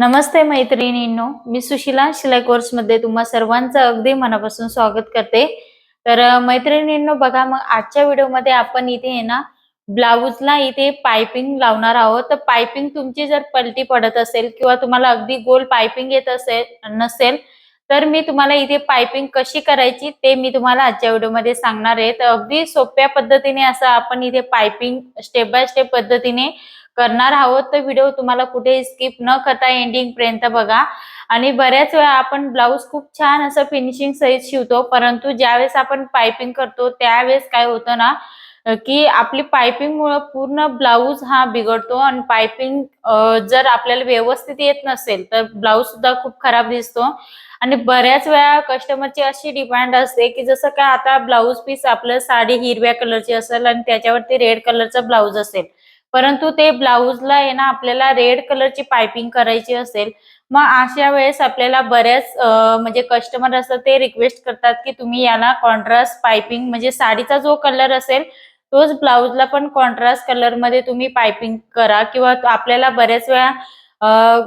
नमस्ते मैत्रिणींनो मी सुशिला शिलाई कोर्समध्ये तुम्हा सर्वांचं अगदी मनापासून स्वागत करते. तर मैत्रिणींनो बघा मग आजच्या व्हिडिओमध्ये आपण इथे आहे ना ब्लाऊजला इथे पायपिंग लावणार आहोत. तर पायपिंग तुमची जर पलटी पडत असेल किंवा तुम्हाला अगदी गोल पायपिंग येत असेल नसेल तर मी तुम्हाला इथे पायपिंग कशी करायची ते मी तुम्हाला आजच्या व्हिडिओमध्ये सांगणार आहे. तर अगदी सोप्या पद्धतीने असं आपण इथे पायपिंग स्टेप बाय स्टेप पद्धतीने करणार आहोत तर व्हिडिओ तुम्हाला कुठे स्किप न करता एंडिंग पर्यंत बघा. आणि बऱ्याच वेळा आपण ब्लाऊज खूप छान असं फिनिशिंग सहित शिवतो परंतु ज्यावेळेस आपण पायपिंग करतो त्यावेळेस काय होतं ना की आपली पायपिंग मुळे पूर्ण ब्लाऊज हा बिघडतो आणि पायपिंग जर आपल्याला व्यवस्थित येत नसेल तर ब्लाऊज सुद्धा खूप खराब दिसतो. आणि बऱ्याच वेळा कस्टमरची अशी डिमांड असते की जसं काय आता ब्लाऊज पीस आपलं साडी हिरव्या कलरची असेल आणि त्याच्यावरती रेड कलरचा ब्लाऊज असेल. परंतु ते ब्लाऊजला आहे ना आपल्याला रेड कलरची पायपिंग करायची असेल मग अशा वेळेस आपल्याला बऱ्याच म्हणजे कस्टमर असतात ते रिक्वेस्ट करतात की तुम्ही याला कॉन्ट्रास्ट पायपिंग म्हणजे साडीचा जो कलर असेल तोच ब्लाऊजला पण कॉन्ट्रास्ट कलरमध्ये तुम्ही पायपिंग करा किंवा आपल्याला बऱ्याच वेळा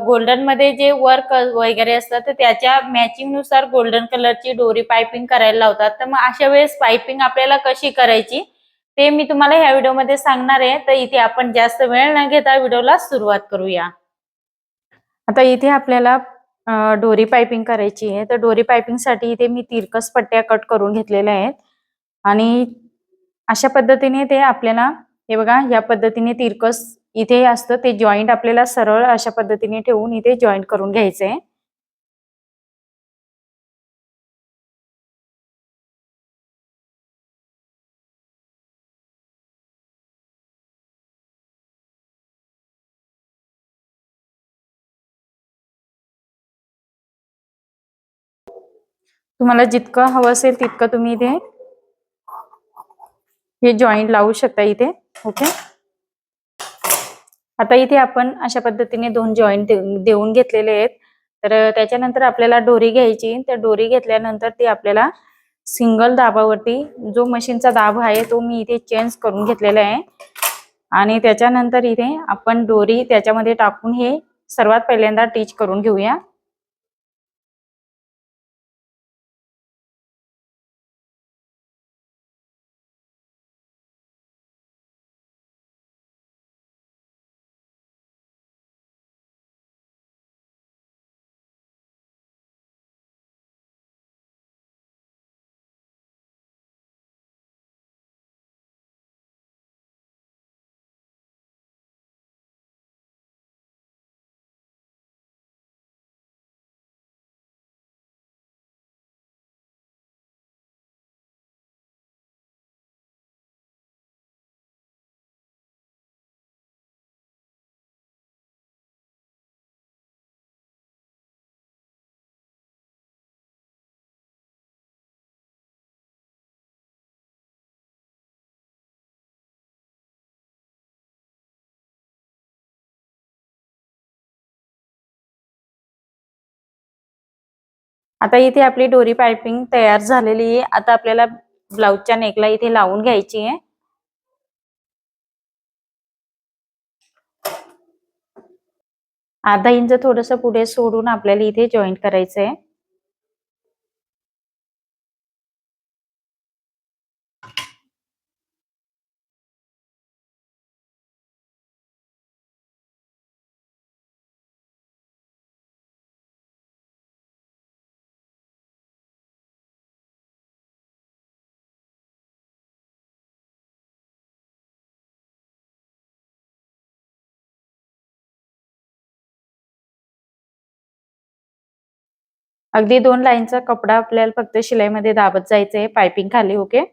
गोल्डनमध्ये जे वर्क वगैरे असतात तर त्याच्या मॅचिंगनुसार गोल्डन कलरची डोरी पायपिंग करायला लावतात. तर मग अशा वेळेस पायपिंग आपल्याला कशी करायची? ते मी तुम्हाला ह्या व्हिडिओमध्ये सांगणार आहे. तर इथे आपण जास्त वेळ न घेता व्हिडिओला सुरुवात करूया. आता इथे आपल्याला डोरी पायपिंग करायची आहे. तर डोरी पायपिंगसाठी इथे मी तिरकस पट्ट्या कट करून घेतलेल्या आहेत. आणि अशा पद्धतीने ते आपल्याला हे बघा या पद्धतीने तिरकस इथे असतं. ते जॉईंट आपल्याला सरळ अशा पद्धतीने ठेवून इथे जॉईंट करून घ्यायचंय. तुम्हाला जितकं हवं असेल तितकं तुम्ही इथे हे जॉईंट लावू शकता इथे ओके आता इथे आपण अशा पद्धतीने दोन जॉईंट देऊन घेतलेले आहेत. तर त्याच्यानंतर आपल्याला डोरी घ्यायची. तर डोरी घेतल्यानंतर ती आपल्याला सिंगल दाबावरती जो मशीनचा दाब आहे तो मी इथे चेंज करून घेतलेला आहे. आणि त्याच्यानंतर इथे आपण डोरी त्याच्यामध्ये टाकून हे सर्वात पहिल्यांदा टीच करून घेऊया. आता इथे आपली डोरी पायपिंग तयार झालेली आहे. आता आपल्याला ब्लाऊजच्या नेकला इथे लावून घ्यायची आहे. अर्धा इंच थोडस पुढे सोडून आपल्याला इथे जॉईंट करायचं आहे अगदी दोन लाईनचा कपडा आपल्याला फक्त शिलाईमध्ये दाबत जायचं आहे पायपिंग खाली ओके?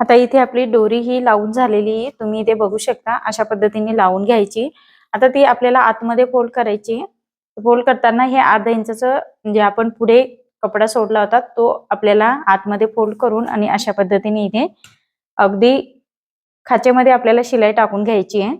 आता इथे आपली दोरी ही लावून झालेली आहे. तुम्ही इथे बघू शकता अशा पद्धतीने लावून घ्यायची. आता ती आपल्याला आतमध्ये फोल्ड करायची. फोल्ड करताना हे अर्धा इंचाचं म्हणजे आपण पुढे कपडा सोडला होता तो आपल्याला आतमध्ये फोल्ड करून आणि अशा पद्धतीने इथे अगदी खाचेमध्ये आपल्याला शिलाई टाकून घ्यायची आहे.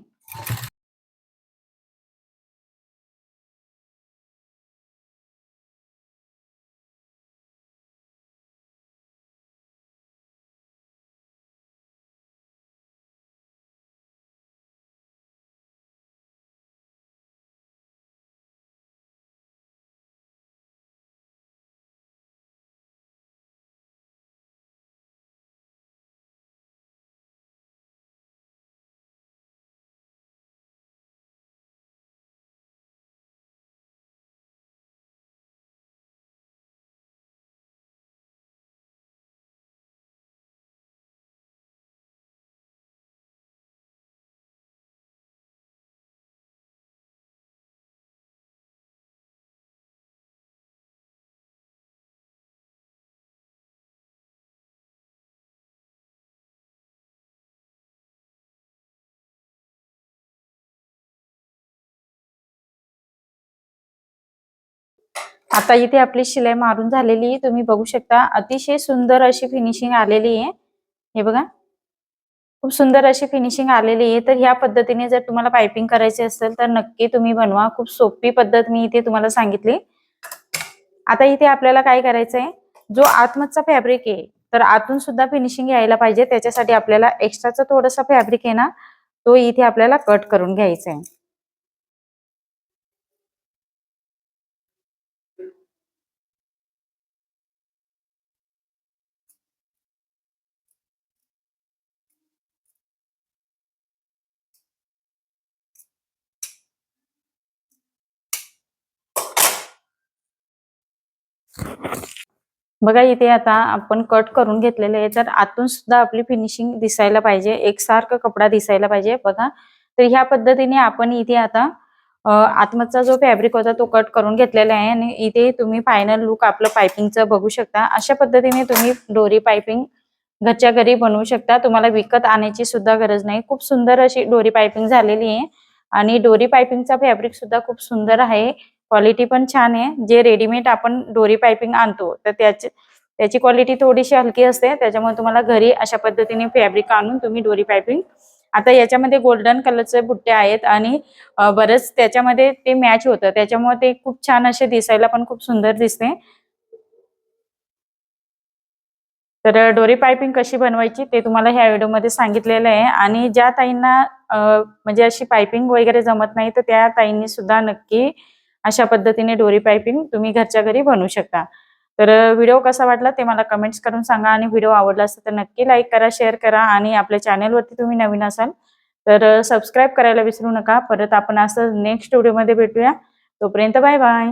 आता इथे आपली शिलाई मारून झालेली आहे. तुम्ही बघू शकता अतिशय सुंदर अशी फिनिशिंग आलेली आहे. हे बघा. खूप सुंदर अशी फिनिशिंग आलेली आहे. तर ह्या पद्धतीने जर तुम्हाला पायपिंग करायची असेल तर नक्की तुम्ही बनवा. खूप सोपी पद्धत मी इथे तुम्हाला सांगितली. आता इथे आपल्याला काय करायचं आहे जो आतमधचा फॅब्रिक आहे तर आतून सुद्धा फिनिशिंग यायला पाहिजे. त्याच्यासाठी आपल्याला एक्स्ट्राचा थोडासा फॅब्रिक आहे ना तो इथे आपल्याला कट करून घ्यायचा आहे बघा इथे आता आपण कट करून घेतलेले आहे. तर आतून सुद्धा आपली फिनिशिंग दिसायला पाहिजे. एकसारखं कपडा दिसायला पाहिजे. बघा. तर ह्या पद्धतीने आपण इथे आता आतमधचा जो फॅब्रिक होता तो कट करून घेतलेला आहे. आणि इथे तुम्ही फायनल लुक आपलं पायपिंगचं बघू शकता. अशा पद्धतीने तुम्ही डोरी पायपिंग घरच्या घरी बनवू शकता. तुम्हाला विकत आणायची सुद्धा गरज नाही. खूप सुंदर अशी डोरी पायपिंग झालेली आहे. आणि डोरी पायपिंगचा फॅब्रिक सुद्धा खूप सुंदर आहे. क्वालिटी पण छान आहे. जे रेडीमेड आपण डोरी पायपिंग आणतो तर त्याची त्याची क्वालिटी थोडीशी हलकी असते. त्याच्यामुळे तुम्हाला घरी अशा पद्धतीने फॅब्रिक आणून तुम्ही डोरी पायपिंग आता याच्यामध्ये गोल्डन कलरचे बुट्टे आहेत आणि बरंच त्याच्यामध्ये ते मॅच होतं. त्याच्यामुळे ते खूप छान असे दिसायला पण खूप सुंदर दिसते. तर डोरी पायपिंग कशी बनवायची ते तुम्हाला ह्या व्हिडिओमध्ये सांगितलेलं आहे. आणि ज्या ताईंना म्हणजे अशी पायपिंग वगैरे जमत नाही तर त्या ताईंनी सुद्धा नक्की अशा पद्धतीने डोरी पायपिंग तुम्ही घरच्या घरी बनवू शकता. तर व्हिडिओ कसा वाटला ते मला कमेंट्स करून सांगा आणि व्हिडिओ आवडला असेल तर नक्की लाईक करा शेअर करा आणि आपल्या चॅनेलवरती तुम्ही नवीन असाल तर सबस्क्राईब करायला विसरू नका. परत आपण असं नेक्स्ट व्हिडिओमध्ये भेटूया. तोपर्यंत बाय बाय